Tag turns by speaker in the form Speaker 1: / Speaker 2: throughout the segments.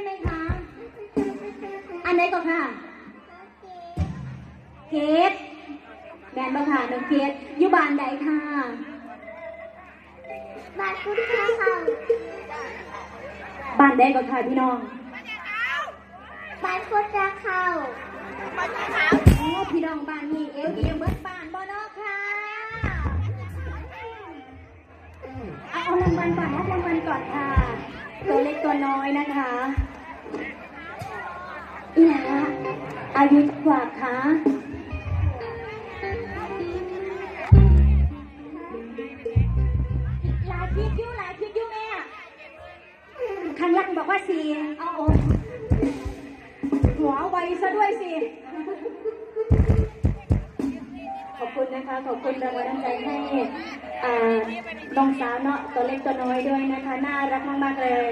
Speaker 1: ช่ไหมคะ อันไหนก็ค่ะเกตแบนบ่ค่ะน้องเกตอยู่บ้านใดค่ะ
Speaker 2: บ้านคุณพ่อเขา
Speaker 1: บ้านใดก็ค่ะพี่น้อง
Speaker 2: บ้านคุณรักเขา
Speaker 1: โอ้พี่น้องบ้านนี้เอวดีเบิดบ้านบ่เนาะค่ะเอาเอารางวัลก่อนรับรางวัลก่อนค่ะ ตัวเล็กตัวน้อยนะคะอีหลาอายุกว่าคะหลายคิดอยู่หลายคิดอยู่แม่ข้างล่างบอกว่าสี่เอาโอ้หัวไวซะด้วยสิ ขอบคุณนะคะ ขอบคุณรางวัลน้ำใจให้อ่า น้องสาวเนาะตัวเล็กตัวน้อยด้วยนะคะ น่ารักมากๆเลย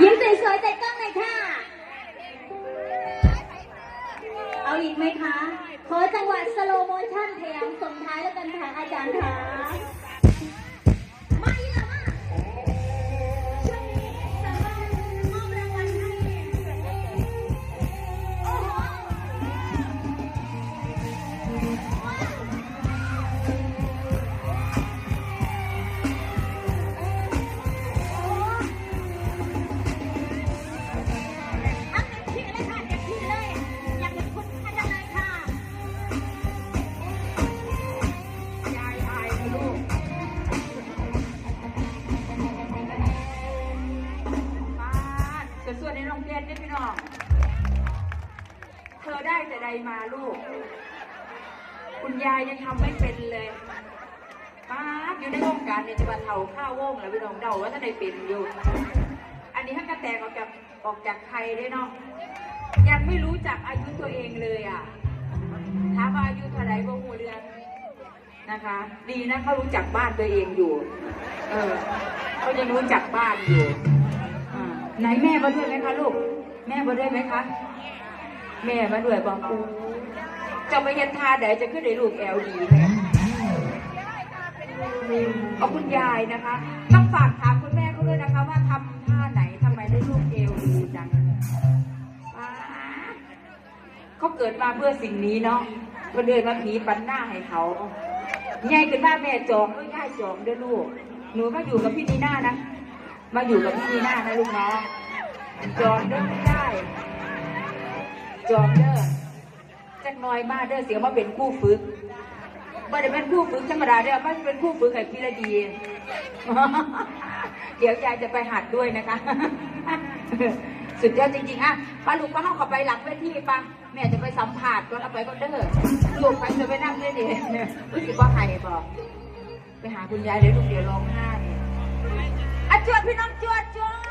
Speaker 1: ยิ้มสวยๆแต่กล้องเลยค่ะ เอาอีกไหมคะ ขอจังหวะสโลโมชั่นแถมส่งท้ายแล้วกันค่ะอาจารย์ค่ะ
Speaker 3: จะส่วนในโรงเรียนนี่พี่น้อง เธอได้แต่ใดมาลูก คุณยายยังทำไม่เป็นเลยป้าอยู่ในวงการเนี่ยจะมาเท่าข้าววงแล้วพี่น้องเดาว่าท่าได้เป็นอยู่ อันนี้ถ้ากระแตกออกจากออกจากใครได้เนาะยังไม่รู้จักอายุตัวเองเลยอะถามว่าอายุเท่าไรบ่หูเรือนนะคะ ดีนะเขารู้จักบ้านตัวเองอยู่ เออเขายังรู้จักบ้านอยู่ ไหนแม่มาด้วยไหมคะลูก แม่มาด้วยไหมคะ แม่มาด้วยบอกอูจะไปเห็นทาเดี๋ยวจะขึ้นในลูกแอลดีเอาคุณยายนะคะ ต้องฝากถามคุณแม่เขาด้วยนะคะ ว่าทำท่าไหนทำไมได้ลูกเอวดีจังเขาเกิดมาเพื่อสิ่งนี้เนาะคนเดินมาผีปันหน้าให้เขายายขึ้นมาแม่จองก็ย่ายจองเด้อลูก หนูมาอยู่กับพี่นีน่านะ มาอยู่กับพี่นีน่านะลูกนะจองเด้อไม่ได้ จองเด้อจักหน้อยมาเด้อเสียมาเป็นคู่ฝึกไม่ได้เป็นคู่ฝึกธรรมดาเด้อมันเป็นคู่ฝึกไข่พี่ละดี เดี๋ยวยายจะไปหัดด้วยนะคะ สุดยอดจริงๆอะป้าลูกป้าเข้าขับไปหลังเวทีป้าแม่จะไปสัมผัสก่อนเอาไปก็เด้อลูกไปจะไปนั่งเล่นเองรู้สึกว่าใครบอกไปหาคุณยายเดี๋ยวลูกเดี๋ยวร้องไห้ cuat, pinang cuat, cuat.